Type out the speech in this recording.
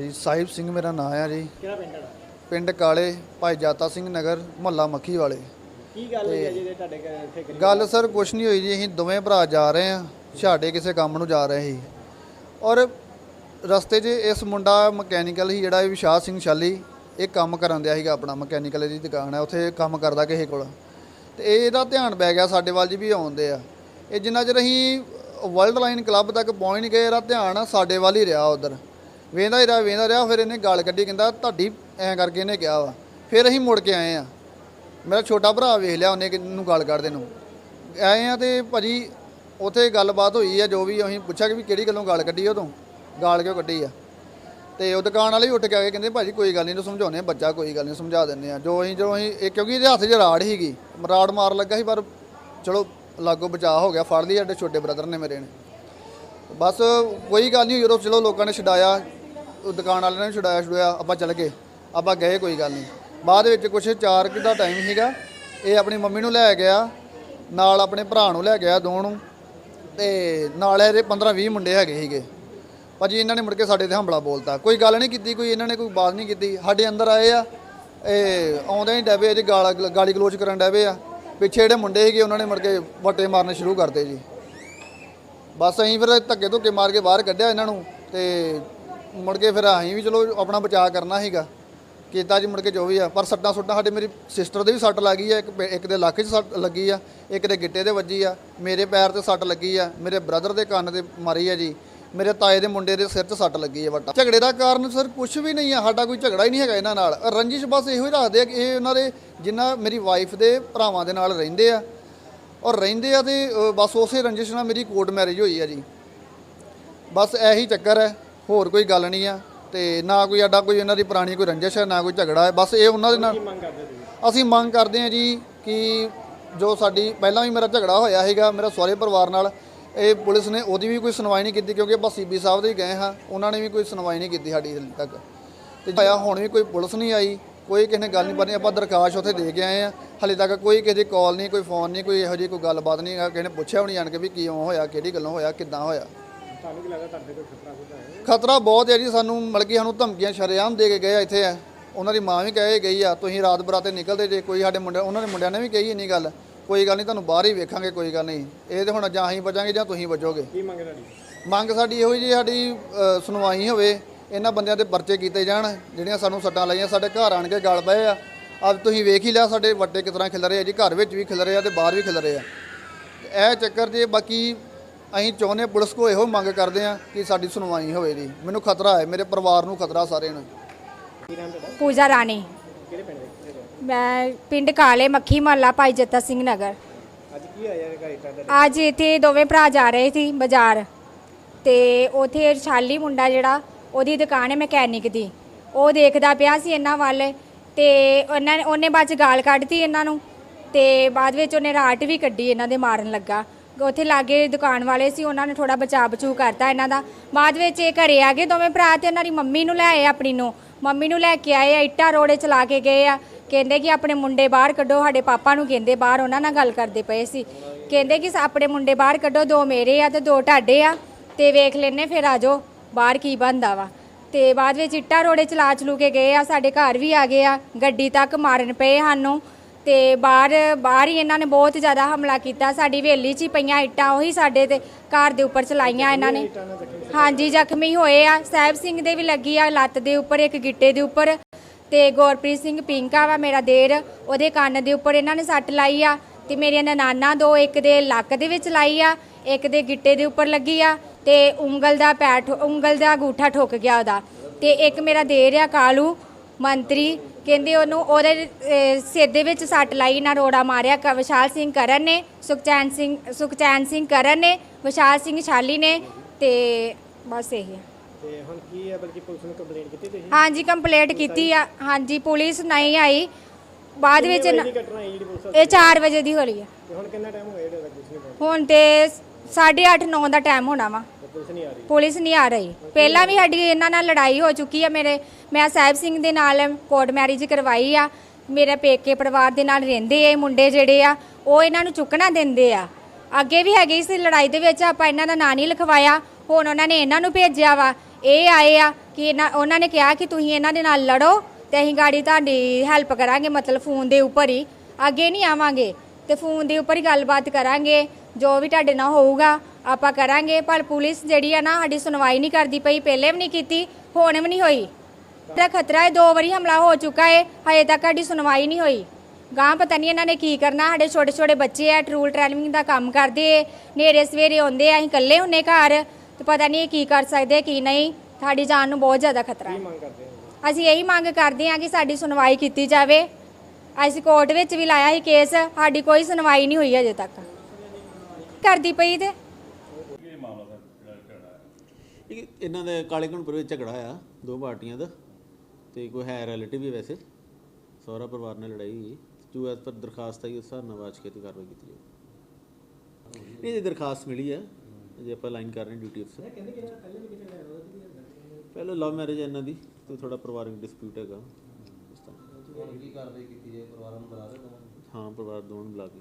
ਜੀ ਸਾਹਿਬ ਸਿੰਘ ਮੇਰਾ ਨਾਮ ਆ ਜੀ। ਕਿਹੜਾ ਪਿੰਡ ਹੈ ਪਿੰਡ ਕਾਲੇ ਭਾਈ ਜਾਤਾ ਸਿੰਘ ਨਗਰ ਮੁਹੱਲਾ ਮੱਖੀ ਵਾਲੇ। ਕੀ ਗੱਲ ਹੋਈ ਹੈ ਜਿਹਦੇ ਤੁਹਾਡੇ ਘਰ ਇੱਥੇ ਗਰੀਬ ਗੱਲ ਸਰ ਕੁਛ ਨਹੀਂ ਹੋਈ ਜੀ ਅਸੀਂ ਦੋਵੇਂ ਭਰਾ ਜਾ ਰਹੇ ਆ ਛਾੜੇ ਕਿਸੇ ਕੰਮ ਨੂੰ ਜਾ ਰਹੇ ਸੀ। ਔਰ ਰਸਤੇ 'ਚ ਇਸ ਮੁੰਡਾ ਮਕੈਨੀਕਲ ਸੀ ਜਿਹੜਾ ਇਹ ਵਿਸ਼ਾਲ ਸਿੰਘ ਸ਼ਾਲੀ ਇਹ ਕੰਮ ਕਰਨ ਦਿਆ ਸੀਗਾ ਆਪਣਾ ਮਕੈਨੀਕਲ ਦੀ ਦੁਕਾਨ ਹੈ ਉੱਥੇ ਕੰਮ ਕਰਦਾ ਕਿਸੇ ਕੋਲ। ਤੇ ਇਹ ਇਹਦਾ ਧਿਆਨ ਪੈ ਗਿਆ ਸਾਡੇ ਵੱਲ ਜੀ ਵੀ ਆਉਂਦੇ ਆ। ਇਹ ਜਿੰਨਾ ਚਿਰ ਅਸੀਂ ਵਰਲਡ ਲਾਈਨ ਕਲੱਬ ਤੱਕ ਪਹੁੰਚ ਨਹੀਂ ਗਏ ਇਹਦਾ ਧਿਆਨ ਸਾਡੇ ਵੱਲ ਹੀ ਰਿਹਾ ਉਧਰ। ਵੇਂਦਾ ਹੀ ਰਿਹਾ, ਵੇਂਦਾ ਰਿਹਾ, ਫਿਰ ਇਹਨੇ ਗਾਲ ਕੱਢੀ, ਕਹਿੰਦਾ ਤੁਹਾਡੀ ਐਂ ਕਰਕੇ ਇਹਨੇ ਕਿਹਾ ਵਾ। ਫਿਰ ਅਸੀਂ ਮੁੜ ਕੇ ਆਏ ਆ। ਮੇਰਾ ਛੋਟਾ ਭਰਾ ਵੇਖ ਲਿਆ ਉਹਨੇ ਨੂੰ ਗਾਲ ਕੱਢਦੇ ਨੂੰ। ਆਏ ਆ ਤੇ ਭਾਜੀ ਉਥੇ ਗੱਲਬਾਤ ਹੋਈ ਆ, ਜੋ ਵੀ ਅਸੀਂ ਪੁੱਛਿਆ ਕਿ ਵੀ ਕਿਹੜੀ ਗੱਲੋਂ ਗਾਲ ਕੱਢੀ ਉਦੋਂ। ਗਾਲ ਕਿਉਂ ਕੱਢੀ ਆ? ਤੇ ਉਹ ਦੁਕਾਨ ਵਾਲੇ ਉੱਠ ਕੇ ਆ ਕੇ ਕਹਿੰਦੇ ਭਾਜੀ ਕੋਈ ਗੱਲ ਨਹੀਂ ਇਹਨੂੰ ਸਮਝਾਉਂਦੇ ਆ, ਬੱਚਾ ਕੋਈ ਗੱਲ ਨਹੀਂ ਸਮਝਾ ਦਿੰਦੇ ਆ। ਜੋ ਅਸੀਂ ਜਦੋਂ ਅਸੀਂ, ਇਹ ਕਿਉਂਕਿ ਇਹਦੇ ਹੱਥ 'ਚ ਰਾੜ ਹੀਗੀ ਰਾੜ ਮਾਰ ਲੱਗਾ ਸੀ, ਪਰ ਚਲੋ ਲਾਗੋ ਬਚਾਅ ਹੋ ਗਿਆ, ਫੜ ਲਈ ਸਾਡੇ ਛੋਟੇ ਬ੍ਰਦਰ ਨੇ ਮੇਰੇ ਨੇ। ਬਸ ਕੋਈ ਗੱਲ ਨਹੀਂ ਜਦੋਂ ਚਲੋ ਲੋਕਾਂ ਨੇ ਛਡਾਇਆ ਉਹ ਦੁਕਾਨ ਵਾਲਿਆਂ ਨੇ ਛੁਡਾਇਆ ਛਡਾਇਆ, ਆਪਾਂ ਚੱਲ ਗਏ। ਆਪਾਂ ਗਏ, ਕੋਈ ਗੱਲ ਨਹੀਂ। ਬਾਅਦ ਵਿੱਚ ਕੁਛ 4 ਕਿ ਦਾ ਟਾਈਮ ਸੀਗਾ, ਇਹ ਆਪਣੀ ਮੰਮੀ ਨੂੰ ਲੈ ਗਿਆ, ਨਾਲ ਆਪਣੇ ਭਰਾ ਨੂੰ ਲੈ ਗਿਆ ਦੋ ਨੂੰ, ਤੇ ਨਾਲ ਇਹਦੇ 15 20 ਮੁੰਡੇ ਹੈਗੇ ਸੀਗੇ। ਭਾਜੀ, ਇਹਨਾਂ ਨੇ ਮੁੜ ਕੇ ਸਾਡੇ ਤੇ ਹਮਲਾ ਬੋਲਤਾ। ਕੋਈ ਗੱਲ ਨਹੀਂ ਕੀਤੀ, ਕੋਈ ਇਹਨਾਂ ਨੇ ਕੋਈ ਬਾਤ ਨਹੀਂ ਕੀਤੀ। ਸਾਡੇ ਅੰਦਰ ਆਏ ਆ, ਇਹ ਆਉਂਦੇ ਹੀ ਡੈਬੇ ਜੀ ਗਾਲ, ਗਾਲੀ ਗਲੋਚ ਕਰਨ ਡੈਬੇ ਆ। ਪਿੱਛੇ ਜਿਹੜੇ ਮੁੰਡੇ ਸੀਗੇ, ਉਹਨਾਂ ਨੇ ਮੁੜ ਕੇ ਵੱਟੇ ਮਾਰਨੇ ਸ਼ੁਰੂ ਕਰਤੇ ਜੀ। ਬਸ ਅਸੀਂ ਫਿਰ ਧੱਕੇ ਧੁੱਕੇ ਮਾਰ ਕੇ ਬਾਹਰ ਕੱਢਿਆ ਇਹਨਾਂ ਨੂੰ, ਤੇ ਮੁੜ ਕੇ ਫਿਰ ਅਸੀਂ ਵੀ ਚਲੋ ਆਪਣਾ ਬਚਾਅ ਕਰਨਾ ਸੀਗਾ। ਕੀਤਾ ਜੀ ਮੁੜ ਕੇ ਜੋ ਵੀ ਆ। ਪਰ ਸੱਟਾਂ ਸੁੱਟਾਂ ਸਾਡੇ ਮੇਰੀ ਸਿਸਟਰ ਦੇ ਵੀ ਸੱਟ ਲੱਗੀ ਆ ਇੱਕ ਪੇ- ਇੱਕ ਦੇ ਲੱਕ 'ਚ ਸੱਟ ਲੱਗੀ ਆ ਇੱਕ ਦੇ ਗਿੱਟੇ ਤੇ ਵੱਜੀ ਆ। ਮੇਰੇ ਪੈਰ ਤੇ ਸੱਟ ਲੱਗੀ ਆ ਮੇਰੇ ਬ੍ਰਦਰ ਦੇ ਕੰਨ ਤੇ ਮਾਰੀ ਆ ਜੀ। ਮੇਰੇ ਤਾਏ ਦੇ ਮੁੰਡੇ ਦੇ ਸਿਰ 'ਚ ਸੱਟ ਲੱਗੀ ਆ ਵੱਟਾ। ਝਗੜੇ ਦਾ ਕਾਰਨ ਸਰ ਕੁਝ ਵੀ ਨਹੀਂ ਆ ਸਾਡਾ ਕੋਈ ਝਗੜਾ ਹੀ ਨਹੀਂ ਹੈਗਾ ਇਹਨਾਂ ਨਾਲ। ਰੰਜਿਸ਼ ਬਸ ਇਹੋ ਹੀ ਰੱਖਦੇ ਆ ਕਿ ਇਹ ਉਹਨਾਂ ਦੇ ਜਿੰਨਾ ਮੇਰੀ ਵਾਈਫ ਦੇ ਭਰਾਵਾਂ ਦੇ ਨਾਲ ਰਹਿੰਦੇ ਆ। ਔਰ ਰਹਿੰਦੇ ਆ ਤੇ ਅ, ਬਸ ਉਸੇ ਰੰਜਿਸ਼ ਨਾਲ ਮੇਰੀ ਕੋਰਟ ਮੈਰਿਜ ਹੋਈ ਆ ਜੀ। ਬਸ ਇਹੀ ਚੱਕਰ ਹੈ। ਹੋਰ ਕੋਈ ਗੱਲ ਨਹੀਂ ਆ ਤੇ ਨਾ ਕੋਈ ਅੱਡਾ ਕੋਈ ਇਹਨਾਂ ਦੀ ਪੁਰਾਣੀ ਕੋਈ ਰੰਜਿਸ਼ ਹੈ ਨਾ ਕੋਈ ਝਗੜਾ ਹੈ ਬਸ ਇਹ ਉਹਨਾਂ ਦੇ ਨਾਲ ਅਸੀਂ ਮੰਗ ਕਰਦੇ ਹਾਂ ਜੀ ਕਿ ਜੋ ਸਾਡੀ ਪਹਿਲਾਂ ਵੀ ਮੇਰਾ ਝਗੜਾ ਹੋਇਆ ਸੀਗਾ ਮੇਰਾ ਸਹੁਰੇ ਪਰਿਵਾਰ ਨਾਲ ਇਹ ਪੁਲਿਸ ਨੇ ਉਹਦੀ ਵੀ ਕੋਈ ਸੁਣਵਾਈ ਨਹੀਂ ਕੀਤੀ ਕਿਉਂਕਿ ਆਪਾਂ ਸੀਬੀ ਸਾਹਿਬ ਦੇ ਹੀ ਗਏ ਹਾਂ ਉਹਨਾਂ ਨੇ ਵੀ ਕੋਈ ਸੁਣਵਾਈ ਨਹੀਂ ਕੀਤੀ ਸਾਡੀ ਹਾਲੇ ਤੱਕ। ਤੇ ਆਇਆ ਹੁਣ ਵੀ ਕੋਈ ਪੁਲਿਸ ਨਹੀਂ ਆਈ ਕੋਈ ਕਿਸੇ ਨੇ ਗੱਲ ਨਹੀਂ ਬਣੀ ਆਪਾਂ ਦਰਖਾਸਤ ਉੱਥੇ ਦੇ ਕੇ ਆਏ ਆ ਹਾਲੇ ਤੱਕ ਕੋਈ ਕਿਸੇ ਦੀ ਕਾਲ ਨਹੀਂ ਕੋਈ ਫੋਨ ਨਹੀਂ ਕੋਈ ਇਹੋ ਜਿਹੀ ਕੋਈ ਗੱਲਬਾਤ ਨਹੀਂ ਕਿਸੇ ਨੇ ਪੁੱਛਿਆ ਵੀ ਨਹੀਂ ਜਾਣ ਕੇ ਵੀ ਕਿਉਂ ਹੋਇਆ ਕਿਹੜੀ ਗੱਲੋਂ ਹੋਇਆ ਕਿੱਦਾਂ ਹੋਇਆ। ਤੁਹਾਨੂੰ ਕੀ ਲੱਗਦਾ ਤੁਹਾਡੇ ਕੋਈ ਖਤਰਾ ਖੁਦਾ ਹੈ? ਖਤਰਾ ਬਹੁਤ ਹੈ ਜੀ ਸਾਨੂੰ ਮਤਲਬ ਕਿ ਸਾਨੂੰ ਧਮਕੀਆਂ ਸ਼ਰੇਆਮ ਦੇ ਕੇ ਗਏ ਆ ਇੱਥੇ ਆ। ਉਹਨਾਂ ਦੀ ਮਾਂ ਵੀ ਕਹੇ ਗਈ ਆ ਤੁਸੀਂ ਰਾਤ ਬਰਾਤੇ ਨਿਕਲਦੇ ਜੇ ਕੋਈ ਸਾਡੇ ਮੁੰਡੇ ਉਹਨਾਂ ਦੇ ਮੁੰਡਿਆਂ ਨੇ ਵੀ ਕਹੀ ਇੰਨੀ ਗੱਲ ਕੋਈ ਗੱਲ ਨਹੀਂ ਤੁਹਾਨੂੰ ਬਾਹਰ ਹੀ ਵੇਖਾਂਗੇ ਕੋਈ ਗੱਲ ਨਹੀਂ। ਇਹ ਤੇ ਹੁਣ ਜਾਂ ਅਸੀਂ ਬਚਾਂਗੇ ਜਾਂ ਤੁਸੀਂ ਬਚੋਗੇ। ਕੀ ਮੰਗ ਤੁਹਾਡੀ? ਮੰਗ ਸਾਡੀ ਇਹੋ ਜੀ ਸਾਡੀ ਅ, ਸੁਣਵਾਈ ਹੋਵੇ ਇਹਨਾਂ ਬੰਦਿਆਂ ਦੇ ਪਰਚੇ ਕੀਤੇ ਜਾਣ ਜਿਹੜੀਆਂ ਸਾਨੂੰ ਸੱਟਾਂ ਲਾਈਆਂ ਸਾਡੇ ਘਰ ਆਣ ਕੇ ਗਲ ਪਏ ਆ। ਅੱਜ ਤੁਸੀਂ ਵੇਖ ਹੀ ਲਿਆ ਸਾਡੇ ਵੱਟੇ ਕਿਸ ਤਰ੍ਹਾਂ ਖਿਲ ਰਹੇ ਆ ਜੀ ਘਰ ਵਿੱਚ ਵੀ ਖਿਲ ਰਹੇ ਆ ਤੇ ਬਾਹਰ ਵੀ ਖਿਲ ਰਹੇ ਆ। ਇਹ ਚੱਕਰ ਜੇ ਬਾਕੀ ਅਸੀਂ ਚਾਹੁੰਦੇ ਪੁਲਿਸ ਕੋ ਇਹੋ ਮੰਗ ਕਰਦੇ ਆ ਕਿ ਸਾਡੀ ਸੁਣਵਾਈ ਹੋਵੇ ਜੀ। ਮੈਨੂੰ ਖਤਰਾ ਹੈ, ਮੇਰੇ ਪਰਿਵਾਰ ਨੂੰ ਖਤਰਾ ਸਾਰਿਆਂ ਨੂੰ। ਪੂਜਾ ਰਾਣੀ। ਕਿਹੜੇ ਪਿੰਡ ਦੇ ਮੈਂ ਪਿੰਡ ਕਾਲੇ ਮੱਖੀ ਮਹੱਲਾ ਭਾਈ ਜੱਤਾ ਸਿੰਘ ਨਗਰ। ਅੱਜ ਕੀ ਹੋਇਆ ਇਹ ਘਰ ਅੱਜ ਇੱਥੇ ਦੋਵੇਂ ਭਰਾ ਜਾ ਰਹੇ ਸੀ ਬਾਜ਼ਾਰ। ਤੇ ਉਥੇ ਛਾਲੀ ਮੁੰਡਾ ਜਿਹੜਾ, ਉਹਦੀ ਦੁਕਾਨ ਹੈ ਮਕੈਨਿਕ ਦੀ। ਉਹ ਦੇਖਦਾ ਪਿਆ ਸੀ ਇਹਨਾਂ ਵੱਲ ਤੇ ਉਹਨਾਂ ਨੇ ਉਹਨੇ ਬਾਅਦ ਚ ਗਾਲ ਕੱਢਤੀ ਇਹਨਾਂ ਨੂੰ ਤੇ ਬਾਅਦ ਵਿੱਚ ਉਹਨੇ ਰਾਟ ਵੀ ਕੱਢੀ ਇਹਨਾਂ ਦੇ ਮਾਰਨ ਲੱਗਾ। ਉੱਥੇ ਲਾਗੇ ਦੁਕਾਨ ਵਾਲੇ ਸੀ, ਉਹਨਾਂ ਨੇ ਥੋੜਾ ਬਚਾ ਬਚੂ ਕਰਤਾ ਇਹਨਾਂ ਦਾ। ਬਾਅਦ ਵਿੱਚ ਇਹ ਘਰੇ ਆ ਗਏ, ਦੋਵੇਂ ਭਰਾ ਤੇ ਇਹਨਾਂ ਦੀ ਮੰਮੀ ਨੂੰ ਲੈ ਆਏ ਆਪਣੀ ਨੂੰ। ਮੰਮੀ ਨੂੰ ਲੈ ਕੇ ਆਏ ਆ, ਇੱਟਾਂ ਰੋੜੇ ਚਲਾ ਕੇ ਗਏ ਆ। ਕਹਿੰਦੇ ਕਿ ਆਪਣੇ ਮੁੰਡੇ ਬਾਹਰ ਕੱਢੋ, ਸਾਡੇ ਪਾਪਾ ਨੂੰ ਕਹਿੰਦੇ ਬਾਹਰ, ਉਹਨਾਂ ਨਾਲ ਗੱਲ ਕਰਦੇ ਪਏ ਸੀ। ਕਹਿੰਦੇ ਕਿ ਆਪਣੇ ਮੁੰਡੇ ਬਾਹਰ ਕੱਢੋ, ਦੋ ਮੇਰੇ ਆ ਤੇ ਦੋ ਤੁਹਾਡੇ ਆ, ਤੇ ਵੇਖ ਲੈਨੇ ਫਿਰ ਆਜੋ ਬਾਹਰ ਕੀ ਬੰਦਾ ਵਾ। ਤੇ ਬਾਅਦ ਵਿੱਚ ਇੱਟਾਂ ਰੋੜੇ ਚਲਾ ਚਲੂ ਕੇ ਗਏ ਆ, ਸਾਡੇ ਘਰ ਵੀ ਆ ਗਏ ਆ, ਗੱਡੀ ਤੱਕ ਮਾਰਨ ਪਏ ਸਾਨੂੰ। ਤੇ ਬਾਹਰ ਬਾਹਰ ਹੀ ਇਹਨਾਂ ਨੇ ਬਹੁਤ ਜ਼ਿਆਦਾ ਹਮਲਾ ਕੀਤਾ। ਸਾਡੀ ਹਵੇਲੀ 'ਚ ਹੀ ਪਈਆਂ ਇੱਟਾਂ ਉਹੀ ਸਾਡੇ ਤੇ ਘਰ ਦੇ ਉੱਪਰ ਚਲਾਈਆਂ ਇਹਨਾਂ ਨੇ। ਹਾਂਜੀ ਜ਼ਖਮੀ ਹੋਏ ਆ। ਸਾਹਿਬ ਸਿੰਘ ਦੇ ਵੀ ਲੱਗੀ ਆ ਲੱਤ ਦੇ ਉੱਪਰ ਇੱਕ ਗਿੱਟੇ ਦੇ ਉੱਪਰ। ਤੇ ਗੁਰਪ੍ਰੀਤ ਸਿੰਘ ਪਿੰਕਾ ਵਾ ਮੇਰਾ ਦੇਰ ਉਹਦੇ ਕੰਨ ਦੇ ਉੱਪਰ ਇਹਨਾਂ ਨੇ ਸੱਟ ਲਾਈ ਆ। ਤੇ ਮੇਰੀਆਂ ਨਨਾਨਾ ਦੋ ਇੱਕ ਦੇ ਲੱਕ ਦੇ ਵਿੱਚ ਲਾਈ ਆ ਇੱਕ ਦੇ ਗਿੱਟੇ ਦੇ ਉੱਪਰ ਲੱਗੀ ਆ। ਤੇ ਉਂਗਲ ਦਾ ਪੈਰ ਉਂਗਲ ਦਾ ਅੰਗੂਠਾ ਠੁੱਕ ਗਿਆ ਉਹਦਾ। ਤੇ ਇੱਕ ਮੇਰਾ ਦੇਰ ਆ ਕਾਲੂ ਮੰਤਰੀ। ਕਹਿੰਦੇ ਉਹਨੂੰ ਉਹਦੇ ਅਹ, ਸਿਰ ਦੇ ਵਿੱਚ ਸੱਟ ਲਾਈ ਨਾ ਰੋੜਾ ਮਾਰਿਆ। ਕ- ਵਿਸ਼ਾਲ ਸਿੰਘ ਕਰਨ ਨੇ ਸੁਖਚੈਨ ਸਿੰਘ ਸੁਖਚੈਨ ਸਿੰਘ ਕਰਨ ਨੇ ਵਿਸ਼ਾਲ ਸਿੰਘ ਛਾਲੀ ਨੇ ਤੇ ਬਸ ਇਹੀ ਆ। ਤੇ ਹੁਣ ਕੀ ਹੈ ਬਲਕਿ ਪੁਲਿਸ ਨੂੰ ਕੰਪਲੇਂਟ ਕੀਤੀ ਤੁਸੀਂ? ਹਾਂਜੀ ਕੰਪਲੀਟ ਕੀਤੀ ਆ। ਹਾਂਜੀ ਪੁਲਿਸ ਨਹੀਂ ਆਈ। ਬਾਅਦ ਵਿੱਚ ਕਿੰਨੇ ਨਾ- ਵਜੇ ਦੀ ਘਟਨਾ ਹੈ ਜਿਹੜੀ ਪੁਲਿਸ ਇਹ 4 ਵਜੇ ਦੀ ਹੋ ਰਹੀ ਤੇ ਹੁਣ ਕਿੰਨਾ ਟਾਈਮ ਹੋ ਗਿਆ ਜਿਹੜਾ ਨਹੀਂ ਹੁਣ ਤੇ 8:30 9 ਦਾ ਟਾਈਮ ਹੋਣਾ ਵਾ। ਪੁਲਿਸ ਨਹੀਂ ਆ ਰਹੀ। ਪੁਲਿਸ ਨਹੀਂ ਆ ਰਹੀ। ਪਹਿਲਾਂ ਵੀ ਸਾਡੀ ਇਹਨਾਂ ਨਾਲ ਲੜਾਈ ਹੋ ਚੁੱਕੀ ਆ ਮੇਰੇ। ਮੈਂ ਸਾਹਿਬ ਸਿੰਘ ਦੇ ਨਾਲ ਕੋਰਟ ਮੈਰਿਜ ਕਰਵਾਈ ਆ। ਮੇਰੇ ਪੇਕੇ ਪਰਿਵਾਰ ਦੇ ਨਾਲ ਰਹਿੰਦੇ ਆ, ਇਹ ਮੁੰਡੇ ਜਿਹੜੇ ਆ, ਉਹ ਇਹਨਾਂ ਨੂੰ ਚੁੱਕਣਾ ਦਿੰਦੇ ਆ। ਅੱਗੇ ਵੀ ਹੈਗੀ ਇਸ ਲੜਾਈ ਦੇ ਵਿੱਚ, ਆਪਾਂ ਇਹਨਾਂ ਦਾ ਨਾਂ ਨਹੀਂ ਲਿਖਵਾਇਆ। ਹੁਣ ਉਹਨਾਂ ਨੇ ਇਹਨਾਂ ਨੂੰ ਭੇਜਿਆ ਵਾ। ਇਹ ਆਏ ਆ ਕਿ ਇਹਨਾਂ, ਉਹਨਾਂ ਨੇ ਕਿਹਾ ਕਿ ਤੁਸੀਂ ਇਹਨਾਂ ਦੇ ਨਾਲ ਲੜੋ ਤੇ ਅਸੀਂ ਗਾੜੀ ਤੁਹਾਡੀ ਹੈਲਪ ਕਰਾਂਗੇ, ਮਤਲਬ ਫੋਨ ਦੇ ਉੱਪਰ ਹੀ। ਅੱਗੇ ਨਹੀਂ ਆਵਾਂਗੇ ਤੇ ਫੋਨ ਦੇ ਉੱਪਰ ਹੀ ਗੱਲਬਾਤ ਕਰਾਂਗੇ। ਜੋ ਵੀ ਤੁਹਾਡੇ ਨਾਲ ਹੋਊਗਾ ਆਪਾਂ ਕਰਾਂਗੇ, ਪਰ ਪੁਲਿਸ ਜਿਹੜੀ ਆ ਨਾ, ਸਾਡੀ ਸੁਣਵਾਈ ਨਹੀਂ ਕਰਦੀ ਪਈ, ਪਹਿਲੇ ਵੀ ਨਹੀਂ ਕੀਤੀ, ਹੁਣ ਵੀ ਨਹੀਂ ਹੋਈ। ਤਾਂ ਖਤਰਾ ਹੈ ਦੋ ਵਾਰੀ ਹਮਲਾ ਹੋ ਚੁੱਕਾ ਹੈ ਹਜੇ ਤੱਕ ਸਾਡੀ ਸੁਣਵਾਈ ਨਹੀਂ ਹੋਈ। ਗਾਂ ਪਤਾ ਨਹੀਂ ਇਹਨਾਂ ਨੇ ਕੀ ਕਰਨਾ, ਸਾਡੇ ਛੋਟੇ ਛੋਟੇ ਬੱਚੇ ਆ, ਟਰੂਲ ਟ੍ਰੈਨਿੰਗ ਦਾ ਕੰਮ ਕਰਦੇ ਨੇਰੇ ਸਵੇਰੇ ਆਉਂਦੇ ਆ, ਅਸੀਂ ਇਕੱਲੇ ਹੁੰਨੇ ਘਰ, ਤੇ ਪਤਾ ਨਹੀਂ ਇਹ ਕੀ ਕਰ ਸਕਦੇ, ਕੀ ਨਹੀਂ, ਸਾਡੀ ਜਾਨ ਨੂੰ ਬਹੁਤ ਜ਼ਿਆਦਾ ਖਤਰਾ ਹੈ। ਅਸੀਂ ਇਹੀ ਮੰਗ ਕਰਦੇ ਹਾਂ ਕਿ ਸਾਡੀ ਸੁਣਵਾਈ ਕੀਤੀ ਜਾਵੇ। ਅਸੀਂ ਕੋਰਟ ਵਿੱਚ ਵੀ ਲਾਇਆ ਸੀ ਕੇਸ, ਸਾਡੀ ਕੋਈ ਸੁਣਵਾਈ ਨਹੀਂ ਹੋਈ ਅਜੇ ਤੱਕ। ਕਰਦੀ ਪਈ ਤੇ। ਇਹ ਇਹਨਾਂ ਦੇ ਕਾਲੇ ਘਣਪੁਰ ਵਿੱਚ ਝਗੜਾ ਆ ਦੋ ਪਾਰਟੀਆਂ ਦਾ ਤੇ ਕੋਈ ਹੈ ਰਿਲੇਟਿਵ ਹੀ ਵੈਸੇ। ਸਹੁਰਾ ਪਰਿਵਾਰ ਨਾਲ ਲੜਾਈ ਹੋਈ। ਜੋ ਐਸ ਪਰ ਦਰਖਾਸਤ ਆਈ ਉਸ ਹਿਸਾਬ ਨਾਲ ਵਾਚ ਕੇ ਤੇ ਕਾਰਵਾਈ ਕੀਤੀ ਜਾਵੇ ਨਹੀਂ ਇਹ ਦਰਖਾਸਤ ਮਿਲੀ ਹੈ ਜੇ ਆਪਾਂ ਲਾਈਨ ਕਰ ਰਹੇ ਡਿਊਟੀ ਅਫਸਰ ਪਹਿਲਾਂ ਲਵ ਮੈਰਿਜ ਇਹਨਾਂ ਦੀ ਤੇ ਥੋੜਾ ਪਰਿਵਾਰਕ ਡਿਸਪਿਊਟ ਹੈਗਾ। ਇਸ ਤਰ੍ਹਾਂ ਕੀ ਕਾਰਵਾਈ ਕੀਤੀ ਜੇ ਪਰਿਵਾਰਾਂ ਨੂੰ ਬੁਲਾ ਰਹੇ ਹੋ? ਹਾਂ ਪਰਿਵਾਰ ਦੋਵਾਂ ਨੂੰ ਬੁਲਾ ਕੇ।